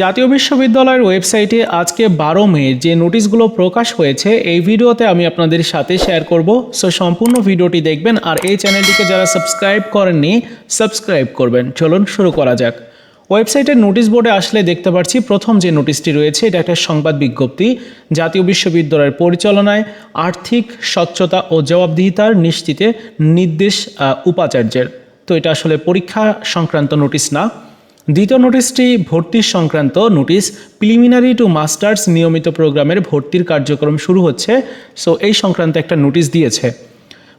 জাতীয় বিশ্ববিদ্যালয়ের ওয়েবসাইটে আজকে বারো মে যে নোটিশগুলো প্রকাশ হয়েছে, এই ভিডিওতে আমি আপনাদের সাথে শেয়ার করব। সো সম্পূর্ণ ভিডিওটি দেখবেন আর এই চ্যানেলটিকে যারা সাবস্ক্রাইব করেননি সাবস্ক্রাইব করবেন। চলুন শুরু করা যাক। ওয়েবসাইটের নোটিশ বোর্ডে আসলে দেখতে পাচ্ছি, প্রথম যে নোটিশটি রয়েছে, এটা একটা সংবাদ বিজ্ঞপ্তি। জাতীয় বিশ্ববিদ্যালয়ের পরিচালনায় আর্থিক স্বচ্ছতা ও জবাবদিহিতার নিশ্চিতে নির্দেশ উপাচার্যের। তো এটা আসলে পরীক্ষা সংক্রান্ত নোটিশ না। দ্বিতীয় নোটিশটি ভর্তির সংক্রান্ত নোটিশ, প্রিলিমিনারি টু মাস্টার্স নিয়মিত প্রোগ্রামের ভর্তির কার্যক্রম শুরু হচ্ছে, সো এই সংক্রান্ত একটা নোটিশ দিয়েছে।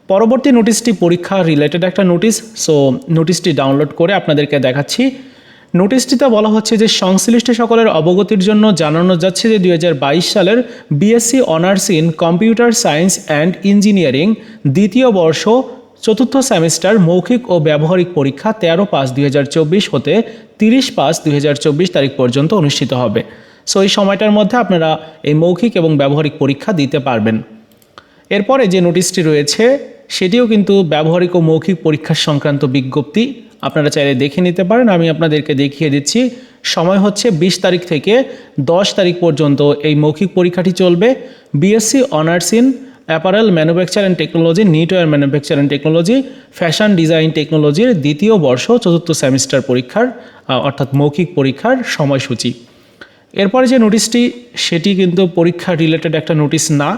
পরবর্তী নোটিশটি পরীক্ষা রিলেটেড একটা নোটিশ, সো নোটিশটি ডাউনলোড করে আপনাদেরকে দেখাচ্ছি। নোটিশটিতে বলা হচ্ছে যে, সংশ্লিষ্ট সকলের অবগতির জন্য জানানো যাচ্ছে যে, দুই হাজার বাইশ সালের BSc honours in computer science and engineering দ্বিতীয় বর্ষ চতুর্থ সেমিস্টার মৌখিক ও ব্যবহারিক পরীক্ষা তেরো পাঁচ দুই হতে তিরিশ পাঁচ দুই তারিখ পর্যন্ত অনুষ্ঠিত হবে। সো এই সময়টার মধ্যে আপনারা এই মৌখিক এবং ব্যবহারিক পরীক্ষা দিতে পারবেন। এরপরে যে নোটিশটি রয়েছে, সেটিও কিন্তু ব্যবহারিক ও মৌখিক পরীক্ষার সংক্রান্ত বিজ্ঞপ্তি। আপনারা চাইলে দেখে নিতে পারেন। আমি আপনাদেরকে দেখিয়ে দিচ্ছি, সময় হচ্ছে বিশ তারিখ থেকে দশ তারিখ পর্যন্ত এই মৌখিক পরীক্ষাটি চলবে। BSc honours in apparel manufacture and technology knitwear manufacture and technology, fashion design টেকনোলজির দ্বিতীয় বর্ষ, চতুর্থ সেমিস্টার পরীক্ষার অর্থাৎ মৌখিক পরীক্ষার সময়সূচি। এরপরে যে নোটিশটি, সেটি কিন্তু পরীক্ষা রিলেটেড একটা নোটিশ না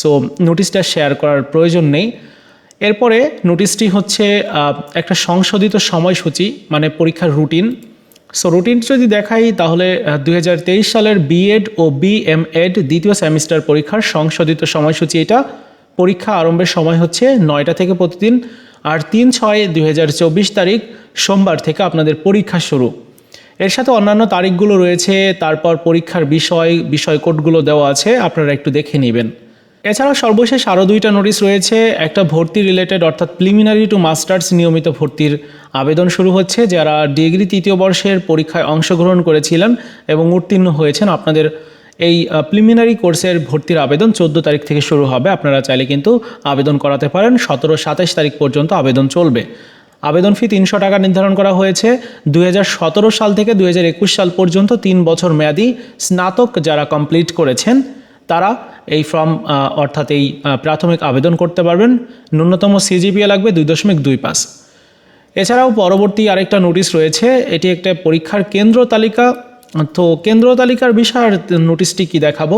সো নোটিশটা শেয়ার করার প্রয়োজন নেই। এরপরে নোটিশটি হচ্ছে একটা সংশোধিত সময়সূচি মানে পরীক্ষার রুটিন সো রুটিন যদি দেখাই, তাহলে দুই হাজার তেইশ সালের বিএড ও বিএমএড দ্বিতীয় সেমিস্টার পরীক্ষার সংশোধিত সময়সূচি এটা। পরীক্ষা আরম্ভের সময় হচ্ছে নয়টা থেকে প্রতিদিন, আর তিন ছয় দুই তারিখ সোমবার থেকে আপনাদের পরীক্ষা শুরু। এর সাথে অন্যান্য তারিখগুলো রয়েছে, তারপর পরীক্ষার বিষয় বিষয় কোডগুলো দেওয়া আছে, আপনারা একটু দেখে নেবেন। এছাড়াও সর্বশেষ আরও দুইটা নোটিশ রয়েছে। একটা ভর্তি রিলেটেড অর্থাৎ প্রিলিমিনারি টু মাস্টার্স নিয়মিত ভর্তির আবেদন শুরু হচ্ছে, যারা ডিগ্রি তৃতীয় বর্ষের পরীক্ষায় অংশগ্রহণ করেছিলেন এবং উত্তীর্ণ হয়েছেন। আপনাদের এই প্রিলিমিনারি কোর্সের ভর্তির আবেদন চোদ্দ তারিখ থেকে শুরু হবে। আপনারা চাইলে কিন্তু আবেদন করাতে পারেন। সতেরো সাতাশ তারিখ পর্যন্ত আবেদন চলবে। আবেদন ফি তিনশো টাকা নির্ধারণ করা হয়েছে। দুই হাজার সতেরো সাল থেকে দুই হাজার একুশ সাল পর্যন্ত তিন বছর মেয়াদি স্নাতক যারা কমপ্লিট করেছেন তারা এই ফর্ম অর্থাৎ এই প্রাথমিক আবেদন করতে পারবেন। ন্যূনতম সিজিপিএ লাগবে দুই দশমিক দুই পাঁচ। এছাড়াও পরবর্তী আরেকটা নোটিশ রয়েছে, এটি একটা পরীক্ষার কেন্দ্র তালিকা। তো কেন্দ্র তালিকার বিষয়ের নোটিশটি কি দেখাবো?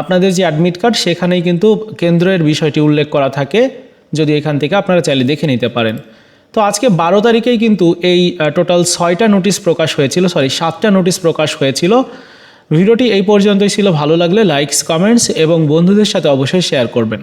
আপনাদের যে অ্যাডমিট কার্ড, সেখানেই কিন্তু কেন্দ্রের বিষয়টি উল্লেখ করা থাকে। যদি এখান থেকে আপনারা চাইলে দেখে নিতে পারেন। তো আজকে বারো তারিখেই কিন্তু এই টোটাল ছয়টা নোটিশ প্রকাশ হয়েছিল, সরি, সাতটা নোটিশ প্রকাশ হয়েছিল। ভিডিওটি এই পর্যন্তই। ছিল ভালো লাগলে লাইকস কমেন্টস এবং বন্ধুদের সাথে অবশ্যই শেয়ার করবেন।